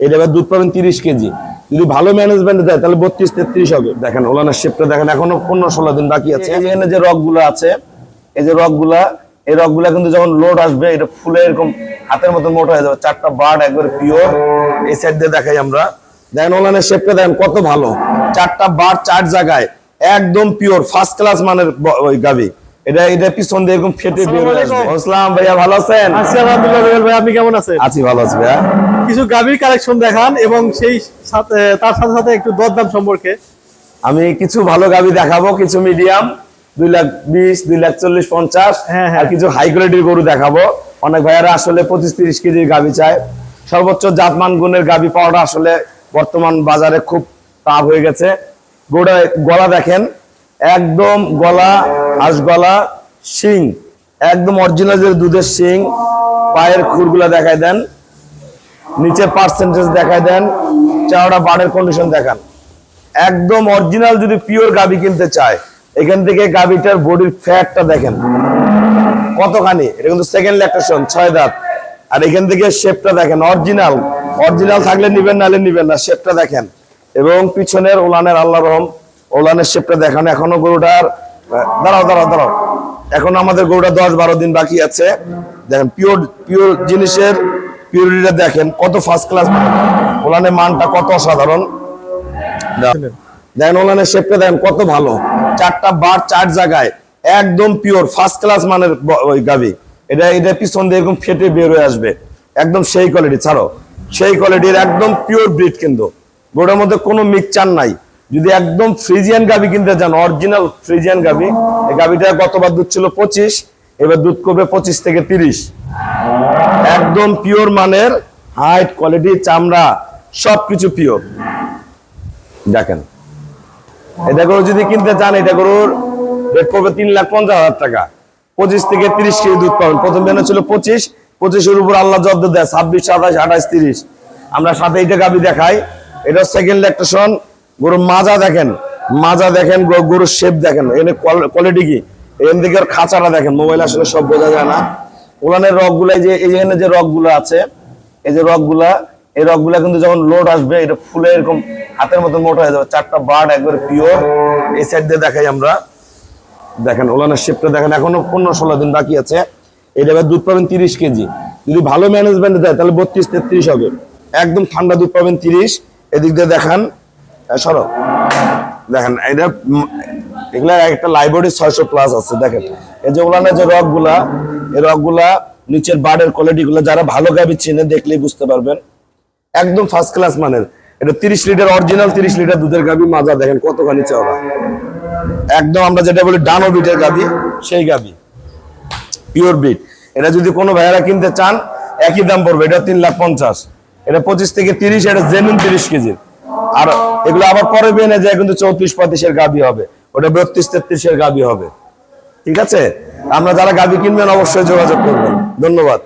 এটা এবার দুধ পাবেন তিরিশ কেজি। যদি ভালো ম্যানেজমেন্ট দেয় তাহলে বত্রিশ তেত্রিশ হবে। দেখেন ওলানের শেপটা দেখেন এখনও পনেরো ষোলো দিন বাকি আছে। এই যে এখানে যে রকগুলো আছে এই যে রকগুলা এই রকগুলা কিন্তু যখন লোড আসবে এটা ফুলে এরকম হাতের মতো মোটা হয়ে যাবে। চারটা বার্ড একবারে পিওর এই সাইড দিয়ে দেখাই আমরা। দেখেন ওলানের শেপটা দেখেন কত ভালো। চারটা বার্ড চার জায়গায় একদম পিওর ফার্স্ট ক্লাস মানের ওই গাবি এটা এটা পিছন দিয়ে এরকম ফেটে বের হয়ে আসবে। ভাইয়া ভালো আছেন? আছি আলহামদুলিল্লাহ ভাই আপনি কেমন আছেন? আছি ভালো আছি ভাইয়া। কিছু গাভীর কালেকশন দেখান এবং সেই সাথে তার সাথে সাথে একটু দরদাম সম্পর্কে। আমি কিছু ভালো গাবি দেখাবো কিছু মিডিয়াম দুই লাখ বিশ দুই লাখ চল্লিশ পঞ্চাশ হ্যাঁ, হ্যাঁ। আর কিছু হাই কোয়ালিটির গরু দেখাবো। অনেক ভাইয়ারা আসলে পঁচিশ তিরিশ কেজির গাবি চায়। সর্বোচ্চ জাতমান গুণের গাবি পাওয়াটা আসলে বর্তমান বাজারে খুব তাপ হয়ে গেছে। গোড়া গলা দেখেন একদম গলা হাঁস গলা শিং একদম অরিজিনাল দুধের শিং পায়ের খুরগুলা দেখায় দেন। নিচে পার্সেন্টেজ দেখায় দেন, চাওড়া বাড়ের কন্ডিশন দেখান। একদম অরিজিনাল যদি পিওর গাবি কিনতে চায়, এখান থেকে গাবিটার বডির ফ্যাটটা দেখেন। কতখানি? এটা কিন্তু সেকেন্ড ল্যাকটেশন ছয় দাঁত। আর এখান থেকে শেপটা দেখেন অরিজিনাল অরিজিনাল থাকলে নিবেন, নাহলে নিবেন না শেপটা দেখেন। এবং পিছনের ওলানের আল্লাহ রহম, ওলানের শেপটা দেখেন এখনও গরুটার দাঁড়াও দাঁড়াও দাঁড়াও। এখন আমাদের গরুটা দশ বারো দিন বাকি আছে। দেখেন পিওর পিওর জিনিসের পিওরিটিটা দেখেন কত ফার্স্ট ক্লাস ওলানের মানটা কত অসাধারণ। দেখেন। ওলানের শেপটা দেখেন কত ভালো। চারটা বার চার জায়গায় একদম পিওর ফার্স্ট ক্লাস মানের ওই গাবি এটা এটা পিছন দিয়ে এরকম ফেটে বের হয়ে আসবে। একদম সেই কোয়ালিটি ছাড়ো। সেই কোয়ালিটির একদম পিওর ব্রিড কিন্তু। গোটার মধ্যে কোনো মিক্সচার নাই। যদি একদম ফ্রিজিয়ান গাবি কিনতে চান অরিজিনাল ফ্রিজিয়ান গাবি এই গাবিটা গতবার দুধ ছিল পঁচিশ এবার দুধ করবে পঁচিশ থেকে তিরিশ। একদম পিওর মানের হাইট কোয়ালিটি চামড়া, সবকিছু পিওর দেখেন। এটা গরু যদি কিনতে চান, এটা গরুর রেট পড়বে তিন লাখ পঞ্চাশ হাজার টাকা। পঁচিশ থেকে তিরিশ কেজি দুধ পাবেন। প্রথম বেনা ছিল পঁচিশ। পঁচিশের উপর আল্লাহ জব্দ দেয়। ছাব্বিশ, সাতাশ, আঠাশ, তিরিশ। আমরা সাথে এইটা গাবি দেখাই। এটা সেকেন্ড ল্যাকটেশন গরুর মাজা দেখেন। মাজা দেখেন, গরুর শেপ দেখেন। এখানে কোয়ালিটি কি? এখান থেকে খাঁচাটা দেখেন। মোবাইল আসলে সব বোঝা যায় না। ওলানের রকগুলো এই যে এই যে এখানে যে রকগুলো আছে এই যে রকগুলা এই রকগুলা কিন্তু যখন লোড আসবে এটা ফুলে এরকম হাতের মতো মোটা হয়ে যাবে চারটা বার্ড একবারে পিওর এই সাইড দিয়ে দেখাই আমরা। দেখেন ওলানের শেপটা দেখেন এখনও পনেরো ষোলো দিন বাকি আছে। এটা এবার দুধ পাবেন তিরিশ কেজি। যদি ভালো ম্যানেজমেন্ট দেয় তাহলে বত্রিশ তেত্রিশ হবে। একদম ঠান্ডা দুধ পাবেন তিরিশ। এদিক দিয়ে দেখান হ্যাঁ, সরো। দেখেন এটা উম, এগুলা একটা লাইব্রেরি ছয়শো প্লাস আছে দেখেন। এই যে ওলানের যে রকগুলা এই রকগুলা নিচের বার্ডের কোয়ালিটি গুলো যারা ভালো গাবি চিনে দেখলেই বুঝতে পারবেন। একদম ফার্স্ট ক্লাস মানের। এটা তিরিশ লিটার অরিজিনাল তিরিশ লিটার দুধের গাবি মাজা দেখেন কতখানি চওড়া একদম আমরা যেটা বলি ডানো বিটের গাবি সেই গাবি। পিওর বিট এটা যদি কোনো ভাইয়ারা কিনতে চান একই দাম পড়বে এটা তিন লাখ পঞ্চাশ। এটা পঁচিশ থেকে তিরিশ এটা জেনুইন তিরিশ কেজির। আর এগুলো আবার পরে বেনে যায় কিন্তু চৌত্রিশ পঁয়ত্রিশের গাবি হবে। ওটা বত্রিশ তেত্রিশের গাবি হবে। ঠিক আছে? আমরা যারা গাবি কিনবেন অবশ্যই যোগাযোগ করবেন। ধন্যবাদ।